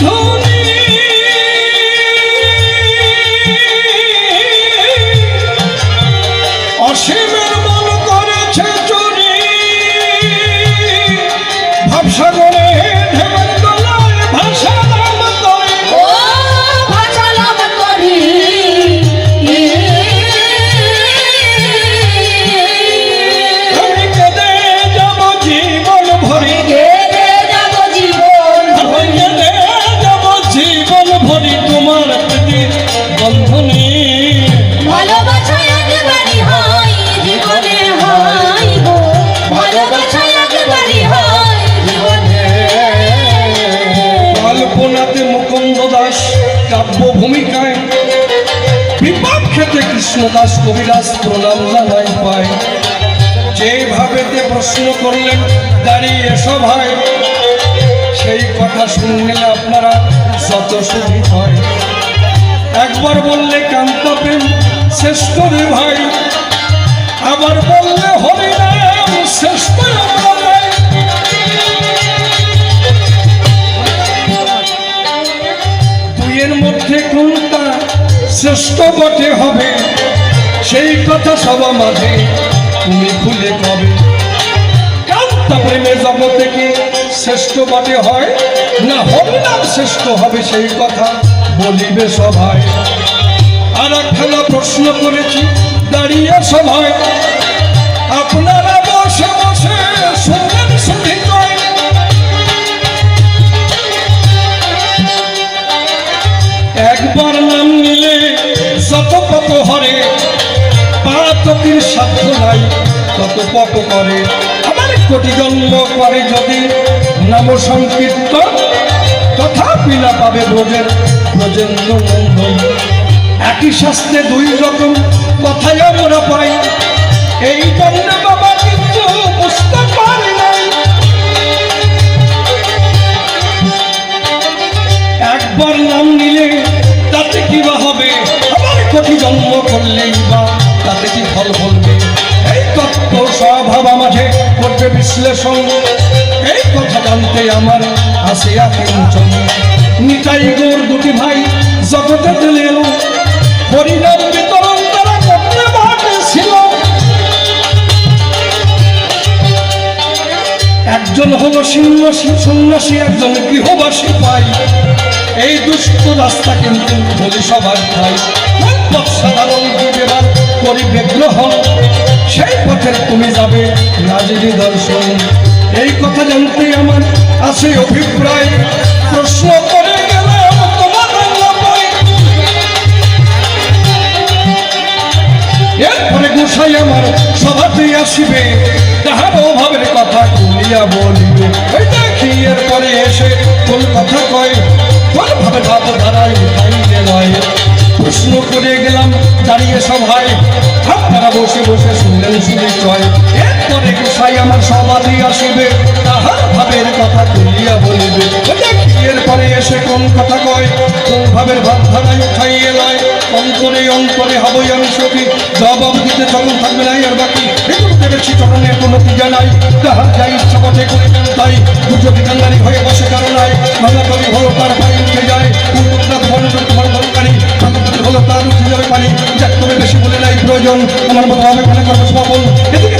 বন্ধুনি কল্পনাতে মুকুন্দ দাস কাব্য ভূমিকায় বিপাক খেতে কৃষ্ণদাস কবিরাজ প্রণাম জানাই পায়। যেভাবেতে প্রশ্ন করলেন দাঁড়িয়ে সভায় সেই কথা শুনলে আপনারা যত সুখী হয়। একবার বললে কান্ত প্রেম শ্রেষ্ঠ রে ভাই, আবার বললে হরিনাম শ্রেষ্ঠ বটে হবে। সেই কথা সব মাঝে তুমি খুলে কবে? প্রেমের শ্রেষ্ঠ বটে হয়? না হরিনাম শ্রেষ্ঠ হবে সেই কথা বলিবে সভায়। আর একখানা প্রশ্ন করেছি, দাঁড়িয়ে সভায়। পাতকির সাধ্য নাই তত পপ করে। আমার কোটি জন্ম করে যদি নাম সংকীর্তন, তথাপি না পাবে ব্রজের ব্রজেন্দ্র নন্দন একই শাস্ত্রে দুই রকম কথাই আমরা পাই। এই জন্য বাবা কিন্তু বুঝতে পারি নাই। একবার নাম নিলে তাতে কি বা হবে? আবার কোটি জন্ম করলেই স্বভাব মাঝে করবে বিশ্লেষণ। এই কথা জানতে আমার আসিয়া কিঞ্চন নিতাই গোর দুটি ভাই জগতে দিলে এলো। হরিনাম বিতরণ তারা করতে ছিল। একজন হলো সন্ন্যাসী সন্ন্যাসী, একজন গৃহবাসী পাই। এই দুষ্ট রাস্তা কিন্তু বলি সবার ভাই সাধারণ বিবেবার করিবে রাজনী দর্শন, এই কথা জানতে আমার আছে অভিপ্রায়। প্রশ্ন করে। এরপরে গোসাই আমার সভাতেই আসিবে, তাহার অভাবের কথা খুলিয়া বলিবে। ওই দেখি এরপরে এসে কোন কথা কয় কোন ভাবে ভাব উঠাইতে নয়। প্রশ্ন করে গেলাম দাঁড়িয়ে সভায়, আপনারা বসে বসে শুনলেন শুনে চয়। সাই আমার সমাধি আসিবে, তাহার ভাবের কথা তুলিয়া বলিবে। বিয়ের পরে এসে কোন কথা কয়? কোন ভাবের ভাবধারায় উঠাইয়ে নয় অন্তরে অন্তরে হবই আমি সখী। জবাব দিতে চরণ থাকবে নাই আর বাকি। দেখেছি চরণের কোনো পূজা নাই। তাহার যাই ইচ্ছা পথে করে তাই দুটো বিকান্দারি হয়ে বসে কারও নাই। ভালো করি হলো তার ভাই উঠে যায় উন্নত হলো তোমার দরকারি হলো তার উঠে যাবে পানি। যাক, তবে বেশি বলে নাই প্রয়োজন। আমার মতো হবে মনে করব সফল এদিকে